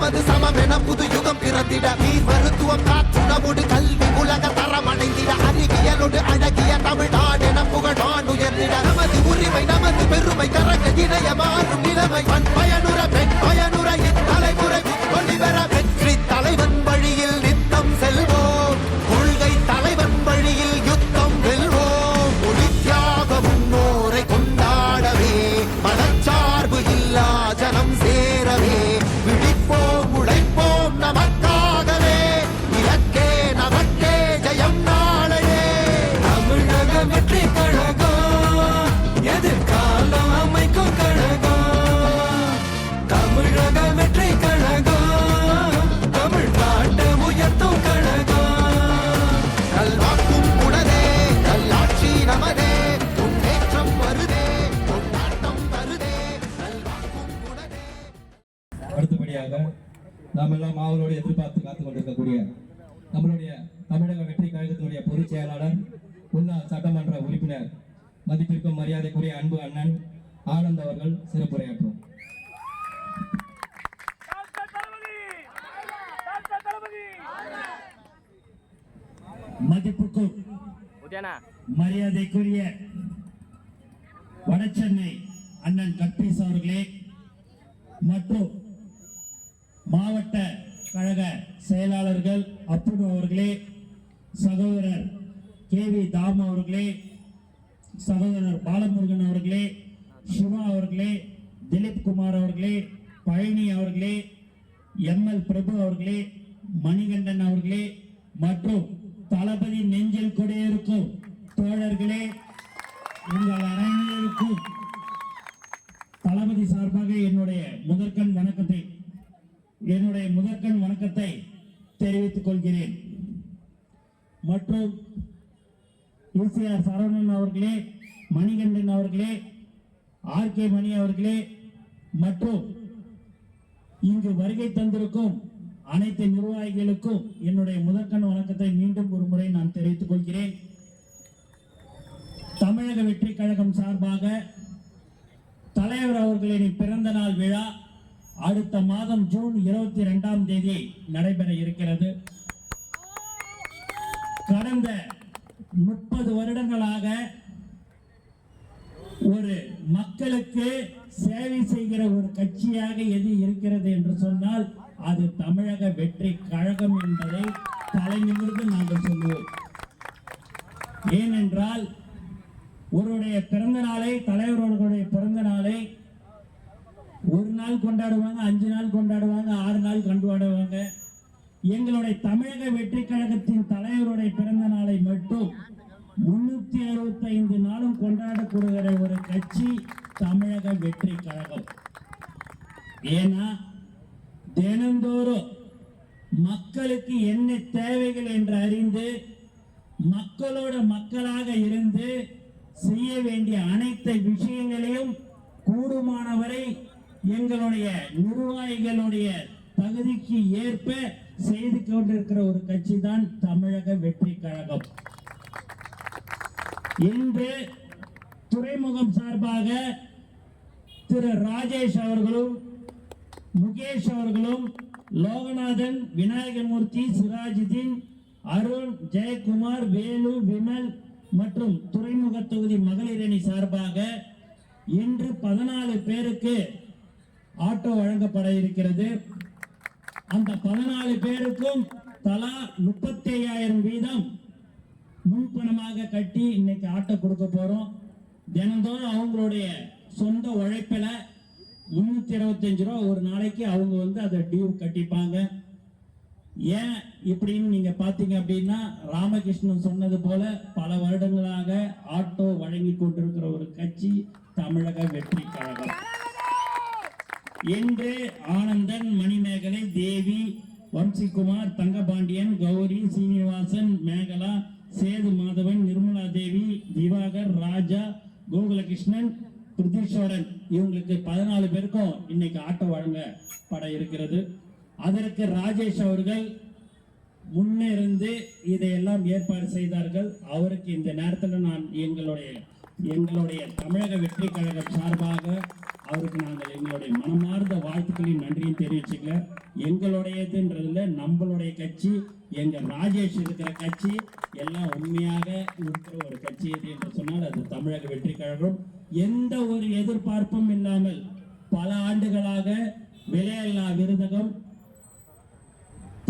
நமது சமமென புது யுகம் பிறந்திட. நீர் மருத்துவம் காற்றுணவோடு கல்வி உலக தரம் அடைந்திட அறிவியலோடு அழகிய தமிழ்நாடு என புகழான் உயர்ந்திட நமது உரிமை நமது பெருமை கரக இணைய மாறும் நிலைமை. நாம் எல்லாம் ஆவலோடு எதிர்பார்த்து காத்துக் கொண்டிருக்கக்கூடிய நம்மளுடைய தமிழக வெற்றி கழகத்தினுடைய பொதுச் செயலாளர் முன்னாள் சட்டமன்ற உறுப்பினர் மதிப்பிற்கும் மரியாதைக்குரிய அன்பு அண்ணன் ஆனந்த் அவர்கள் சிறப்புரையாற்றும். மதிப்புக்கும் மரியாதைக்குரிய வடசென்னை அண்ணன் கட்பீஸ் அவர்களே மற்றும் மாவட்ட கழக செயலாளர்கள் அப்புடு அவர்களே சகோதரர் கே வி தாம் அவர்களே சகோதரர் பாலமுருகன் அவர்களே சிவா அவர்களே திலீப் குமார் அவர்களே பழனி அவர்களே எம்எல் பிரபு அவர்களே மணிகண்டன் அவர்களே மற்றும் தளபதி நெஞ்சில் குடியிருக்கும் தோழர்களே உங்கள் அரங்கிலிருக்கும் தளபதி சார்பாக என்னுடைய முதற்கண் வணக்கத்தை என்னுடைய முதற்கண் வணக்கத்தை தெரிவித்துக் கொள்கிறேன். மற்றும் யூசிஆர் சரவணன் அவர்களே மணிகண்டன் அவர்களே ஆர் கே மணி அவர்களே மற்றும் இங்கு வருகை தந்திருக்கும் அனைத்து நிர்வாகிகளுக்கும் என்னுடைய முதற்கண் வணக்கத்தை மீண்டும் ஒரு முறை நான் தெரிவித்துக் கொள்கிறேன். தமிழக வெற்றி கழகம் சார்பாக தலைவர் அவர்களின் பிறந்த நாள் விழா அடுத்த மாதம் ஜூன் இருபத்தி ரெண்டாம் தேதி நடைபெற இருக்கிறது. கடந்த முப்பது வருடங்களாக ஒரு மக்களுக்கு சேவை செய்கிற ஒரு கட்சியாக எது இருக்கிறது என்று சொன்னால் அது தமிழக வெற்றி கழகம் என்பதை தலை நிமிர்ந்து நாங்கள் சொல்லுவோம். ஏனென்றால் ஒருவருடைய பிறந்த நாளை தலைவர்களுடைய பிறந்த நாளை ஒரு நாள் கொண்டாடுவாங்க அஞ்சு நாள் கொண்டாடுவாங்க ஆறு நாள் கொண்டாடுவாங்க. எங்களுடைய தமிழக வெற்றி கழகத்தின் தலைவருடைய பிறந்த நாளை மட்டும் முன்னூத்தி அறுபத்தி ஐந்து நாளும் கொண்டாடக்கூடுகிற ஒரு கட்சி தமிழக வெற்றி கழகம். ஏன்னா தினந்தோறும் மக்களுக்கு என்ன தேவைகள் என்று அறிந்து மக்களோட மக்களாக இருந்து செய்ய வேண்டிய அனைத்து விஷயங்களையும் கூடுமானவரை எங்களுடைய நிர்வாகிகளுடைய தகுதிக்கு ஏற்ப செய்து கொண்டிருக்கிற ஒரு கட்சி தான் தமிழக வெற்றி கழகம். இன்று துறைமுகம் சார்பாக திரு ராஜேஷ் அவர்களும் முகேஷ் அவர்களும் லோகநாதன் விநாயகமூர்த்தி சிராஜுதீன் அருண் ஜெயக்குமார் வேலு விமல் மற்றும் துறைமுக தொகுதி மகளிரணி சார்பாக இன்று பதினாலு பேருக்கு ஆட்டோ வழங்கப்பட இருக்கிறது. அந்த பதினாலு பேருக்கும் தலா முப்பத்தி ஐயாயிரம் வீதம் முன்பணமாக கட்டி இன்னைக்கு ஆட்டோ கொடுக்க போறோம். தினந்தோறும் அவங்களுடைய சொந்த உழைப்பில் முன்னூத்தி இருபத்தஞ்சு ரூபா ஒரு நாளைக்கு அவங்க வந்து அதை டியூ கட்டிப்பாங்க. ஏன் இப்படின்னு நீங்க பாத்தீங்க அப்படின்னா ராமகிருஷ்ணன் சொன்னது போல பல வருடங்களாக ஆட்டோ வழங்கி கொண்டிருக்கிற ஒரு கட்சி தமிழக வெற்றி கழகம். இன்று ஆனந்தன் மணிமேகலை தேவி வம்சிக்குமார் தங்கபாண்டியன் கௌரி சீனிவாசன் மேகலா சேது மாதவன் நிர்மலா தேவி திவாகர் ராஜா கோகுலகிருஷ்ணன் பிரதீஷோடன் இவங்களுக்கு பதினாலு பேருக்கும் இன்னைக்கு ஆட்டோ வழங்கப்பட இருக்கிறது. அதற்கு ராஜேஷ் அவர்கள் முன்னிருந்து இதையெல்லாம் ஏற்பாடு செய்தார்கள். அவருக்கு இந்த நேரத்தில் நான் எங்களுடைய எங்களுடைய தமிழக வெற்றி கழகம் சார்பாக அவருக்கு நாங்கள் எங்களுடைய மனமார்ந்த வாழ்த்துக்களையும் நன்றியும் தெரிவிச்சுக்கல. எங்களுடையதுன்றதுல நம்மளுடைய கட்சி எங்க ராஜேஷ் இருக்கிற கட்சி எல்லாம் உண்மையாக இருக்கிற ஒரு கட்சி எது என்று சொன்னால் அது தமிழக வெற்றி கழகம். எந்த ஒரு எதிர்பார்ப்பும் இல்லாமல் பல ஆண்டுகளாக விலையில்லா விருதகம்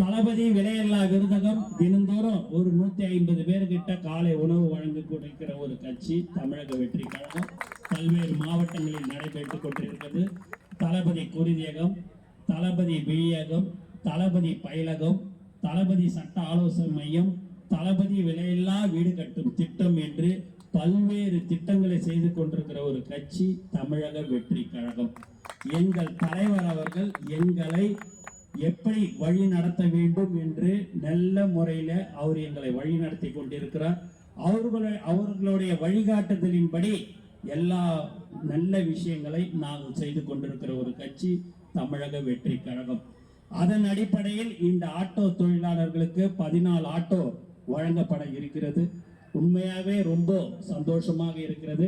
தளபதி விலையில்லா விருதகம் தினந்தோறும் ஒரு நூத்தி ஐம்பது பேர்கிட்ட காலை உணவு வழங்கி கொண்டிருக்கிற ஒரு கட்சி தமிழக வெற்றி கழகம். பல்வேறு மாவட்டங்களில் நடைபெற்றுக் கொண்டிருக்கிறது. தளபதி குருதியகம் தளபதி விழியகம் தளபதி பயிலகம் தளபதி சட்ட ஆலோசனை மையம் தளபதி விலையில்லா வீடு கட்டும் திட்டம் என்று பல்வேறு திட்டங்களை செய்து கொண்டிருக்கிற ஒரு கட்சி தமிழக வெற்றி கழகம். எங்கள் தலைவர் அவர்கள் எங்களை எப்படி வழி நடத்த வேண்டும் என்று நல்ல முறையில் அவர் எங்களை வழி நடத்தி கொண்டிருக்கிறார். அவர்களை அவர்களுடைய வழிகாட்டுதலின்படி எல்லா நல்ல விஷயங்களை நாங்கள் செய்து கொண்டிருக்கிற ஒரு கட்சி தமிழக வெற்றி கழகம். அதன் அடிப்படையில் இந்த ஆட்டோ தொழிலாளர்களுக்கு பதினாலு ஆட்டோ வழங்கப்பட இருக்கிறது. உண்மையாகவே ரொம்ப சந்தோஷமாக இருக்கிறது.